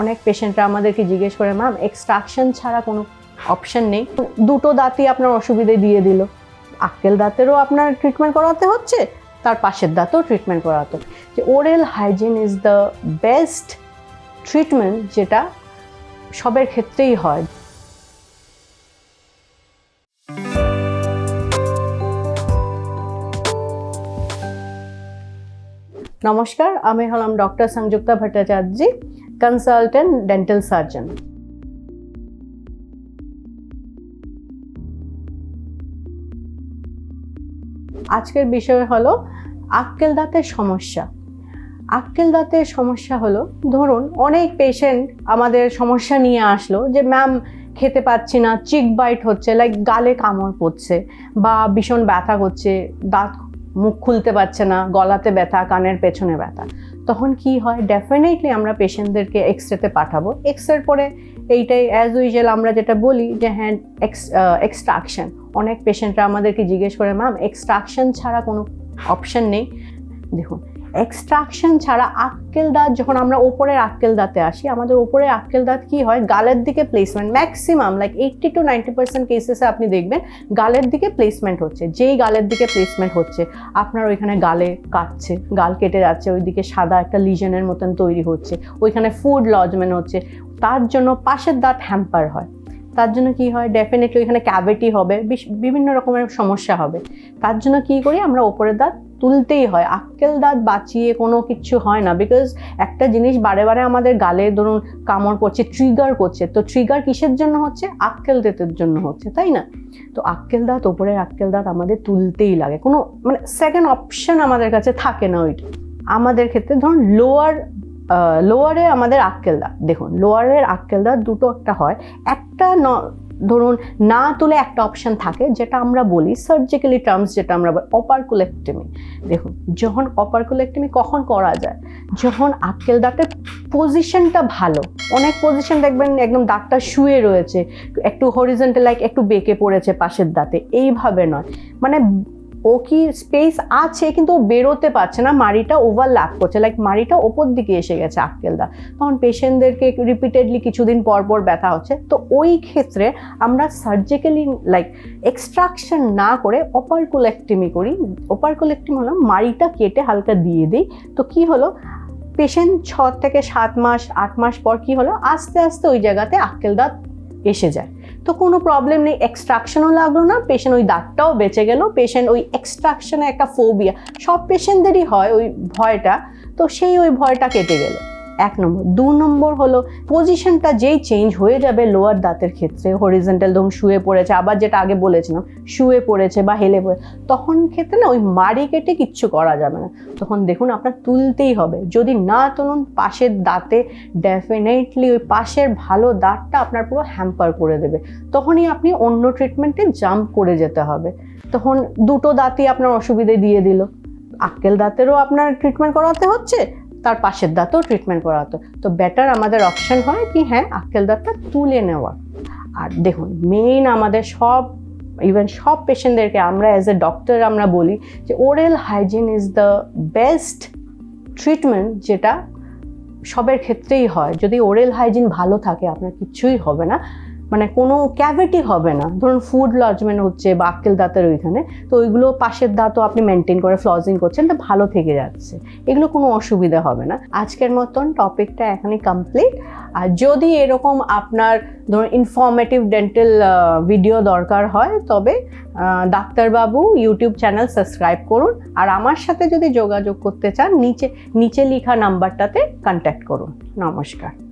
অনেক পেশেন্টরা আমাদেরকে জিজ্ঞেস করে ম্যাম এক্সট্রাকশন ছাড়া কোনো অপশন নেই? দুটো দাঁতই আপনার অসুবিধে দিয়ে দিল। আক্কেল দাঁতেরও আপনার ট্রিটমেন্ট করাতে হচ্ছে, তার পাশের দাঁতেও ট্রিটমেন্ট করাতে। যে oral hygiene is the best treatment যেটা সবের ক্ষেত্রেই হয়। নমস্কার, আমি হলাম doctor Sanjukta Bhattacharya consultant dental surgeon আজকের বিষয় হলো আক্কেল দাঁতের সমস্যা। আক্কেল দাঁতের সমস্যা হলো, ধরুন অনেক পেশেন্ট আমাদের সমস্যা নিয়ে আসলো যে ম্যাম খেতে পাচ্ছি না চিক বাইট হচ্ছে লাইক গালে কামড় পড়ছে বা ভীষণ ব্যথা করছে, দাঁত মুখ খুলতে পারছে না, গলাতে ব্যথা, কানের পেছনে ব্যথা। তখন কি হয়? ডেফিনেটলি আমরা পেশেন্টদেরকে এক্স রেতে পাঠাবো। এক্স রের পরে এইটাই অ্যাজ ইউজুয়াল আমরা যেটা বলি যে হ্যাঁ এক্স এক্সট্রাকশন অনেক পেশেন্টরা আমাদেরকে জিজ্ঞেস করে ম্যাম এক্সট্রাকশন ছাড়া কোনো অপশন নেই? দেখুন এক্সট্রাকশন ছাড়া আক্কেল দাঁত, যখন আমরা ওপরের আক্কেল দাঁতে আসি, আমাদের ওপরের আক্কেল দাঁত কি হয়? গালের দিকে placement maximum like eighty to ninety percent কেসেসে আপনি দেখবেন গালের দিকে প্লেসমেন্ট হচ্ছে, যেই গালের দিকে প্লেসমেন্ট হচ্ছে, আপনার ওইখানে গালে কাটছে গাল কেটে যাচ্ছে, ওইদিকে সাদা একটা লিজনের মতন তৈরি হচ্ছে, ওইখানে ফুড লজমেন্ট হচ্ছে, তার জন্য পাশের দাঁত হ্যাম্পার হয়। তার জন্য কি হয়? ডেফিনেটলি ওইখানে ক্যাভিটি হবে বিভিন্ন রকমের সমস্যা হবে। তার জন্য কি করি? আমরা ওপরের দাঁত তুলতেই হয়। আক্কেল দাঁত বাঁচিয়ে কোনো কিছু হয় না বিকজ একটা জিনিস বারে বারে আমাদের গালে ধরুন কামড় করছে ট্রিগার করছে। তো ট্রিগার কিসের জন্য হচ্ছে? আক্কেল দাঁতের জন্য হচ্ছে, তাই না? তো আক্কেল দাঁত, ওপরের আক্কেল দাঁত আমাদের তুলতেই লাগে। কোনো মানে সেকেন্ড অপশন আমাদের কাছে থাকে না ওইটা। আমাদের ক্ষেত্রে ধরুন লোয়ার লোয়ারে আমাদের আক্কেল দাঁত। দেখুন লোয়ারের আক্কেল দাঁত দুটো একটা হয়। একটা ধরুন, না তুলে একটা অপশান থাকে যেটা আমরা বলি সার্জিক্যালি টার্মস যেটা আমরা অপারকুলেক্টমি দেখুন, যখন অপারকুলেক্টমি কখন করা যায়? যখন আক্কেল দাঁতের পজিশনটা ভালো, অনেক পজিশন দেখবেন একদম দাঁতটা শুয়ে রয়েছে, একটু হরিজেন্টে লাইক একটু বেঁকে পড়েছে পাশের দাঁতে, এইভাবে নয়। মানে ও কি স্পেস আছে কিন্তু ও বেরোতে পারছে না, মাড়িটা ওভারল্যাপ করছে লাইক মাড়িটা ওপর দিকে এসে গেছে আক্কেল দা তখন পেশেন্টদেরকে রিপিটেডলি কিছুদিন পর পর ব্যথা হচ্ছে। তো ওই ক্ষেত্রে আমরা সার্জিক্যালি লাইক এক্সট্রাকশন না করে অপারকুলেক্টমি করি। অপারকুলেক্টমি হলো মাড়িটা কেটে হালকা দিয়ে দিই। তো কি হলো? পেশেন্ট ছ থেকে সাত মাস, আট মাস পর কি হলো? আস্তে আস্তে ওই জায়গাতে আক্কেল দাঁত এসে যায়। তো কোনো প্রবলেম নেই এক্সট্রাকশনও লাগল না পেশেন্ট ওই দাঁতটাও বেঁচে গেল পেশেন্ট ওই এক্সট্রাকশনে একটা ফোবিয়া সব পেশেন্টদেরই হয় ওই ভয়টা, তো সেই ওই ভয়টা কেটে গেল। এক নম্বর। দু নম্বর হলো পজিশনটা যেই চেঞ্জ হয়ে যাবে লোয়ার দাঁতের ক্ষেত্রে হরিজেন্টাল ধরুন শুয়ে পড়েছে, আবার যেটা আগে বলেছিলাম, শুয়ে পড়েছে বা হেলে পড়ে, তখন ক্ষেত্রে না ওই মাড়ি কেটে কিচ্ছু করা যাবে না। তখন দেখুন আপনার তুলতেই হবে। যদি না তুলুন, পাশের দাঁতে ডেফিনেটলি ওই পাশের ভালো দাঁতটা আপনার পুরো হ্যাম্পার করে দেবে। তখনই আপনি অন্য ট্রিটমেন্টে জাম্প করে যেতে হবে। তখন দুটো দাঁতই আপনার অসুবিধে দিয়ে দিল। আক্কেল দাঁতেরও আপনার ট্রিটমেন্ট করাতে হচ্ছে তার পাশের দাঁতও ট্রিটমেন্ট করাতে তো বেটার আমাদের অপশন হয় কি হ্যাঁ আক্কেল দাঁতটা তুলে নেওয়া। আর দেখুন মেইন আমাদের সব ইভেন সব পেশেন্টদেরকে আমরা অ্যাজ এ ডক্টর আমরা বলি যে oral hygiene is the best treatment যেটা সবের ক্ষেত্রেই হয়। যদি ওরেল হাইজিন ভালো থাকে, আপনার কিচ্ছুই হবে না। মানে কোনো ক্যাভিটি হবে না। ধরুন ফুড লজমেন্ট হচ্ছে বা আক্কেল দাঁতের ওইখানে, তো ওইগুলো পাশের দাঁতও আপনি মেনটেন করে ফ্লজিং করছেন, তো ভালো থেকে যাচ্ছে। এগুলো কোনো অসুবিধা হবে না। আজকের মতন টপিকটা এখানেই কমপ্লিট আর যদি এরকম আপনার ধরুন ইনফর্মেটিভ ডেন্টাল ভিডিও দরকার হয়, তবে ডাক্তারবাবু ইউটিউব চ্যানেল সাবস্ক্রাইব করুন। আর আমার সাথে যদি যোগাযোগ করতে চান, নিচে নিচে লেখা নাম্বারটাতে কন্ট্যাক্ট করুন। নমস্কার।